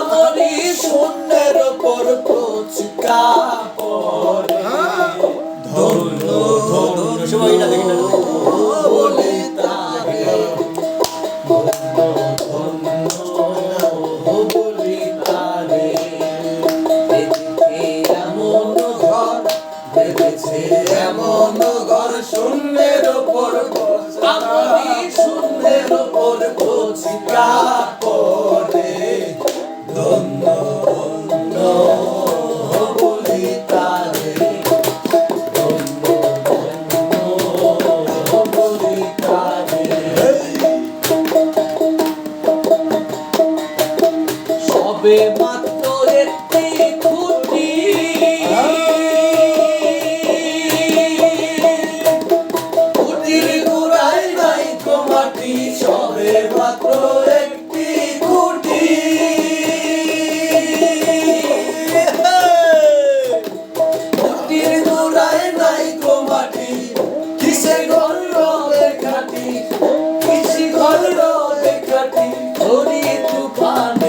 আমরি শূন্যের ওপর পচিকা পরে ধন্য ধন্য সবাই না দেখে হবে মাত্র একটি খুঁটি। খুঁটির গোড়ায় নাই তোমাটি সবে মাত্র একটি খুঁটি। খুঁটির গোড়ায় নাই তোমাটি কিসে ঘর রবের খাটি কিসে ঘর রবের খাটি ধরি তুফান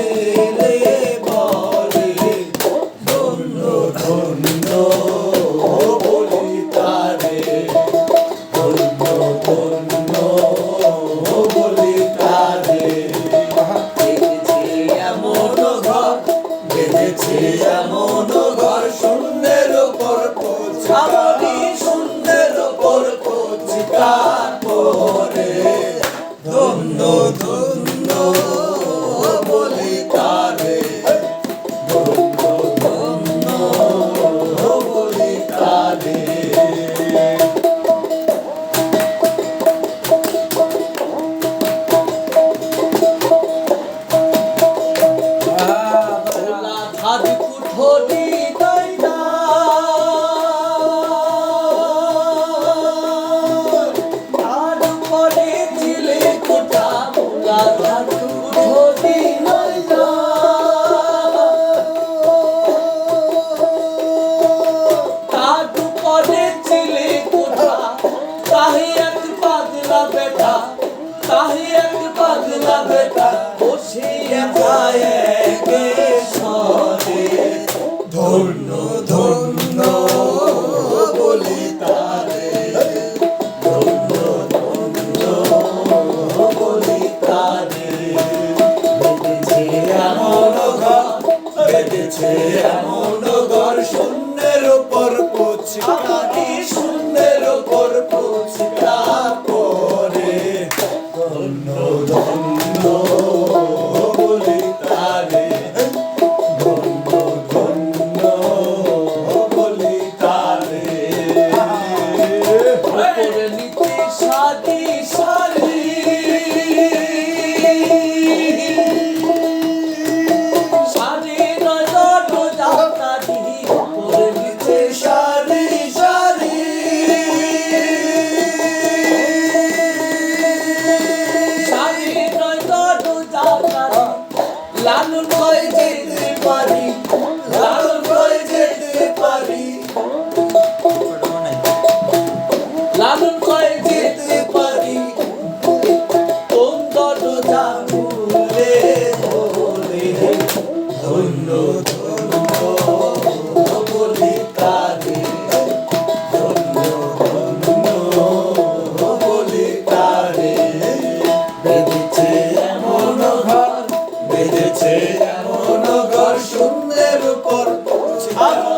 হয়েছে এমন ঘর শূন্যের ওপর আমি শূন্যের ওপর কোচিকার পরে ধন্য ধন্য ধন্য ধন্য বলি তারে ধন্য ধন্য বলি তারে বেঁধেছে আমার ঘর বেঁধেছে আনুর বয় উপর ছাগল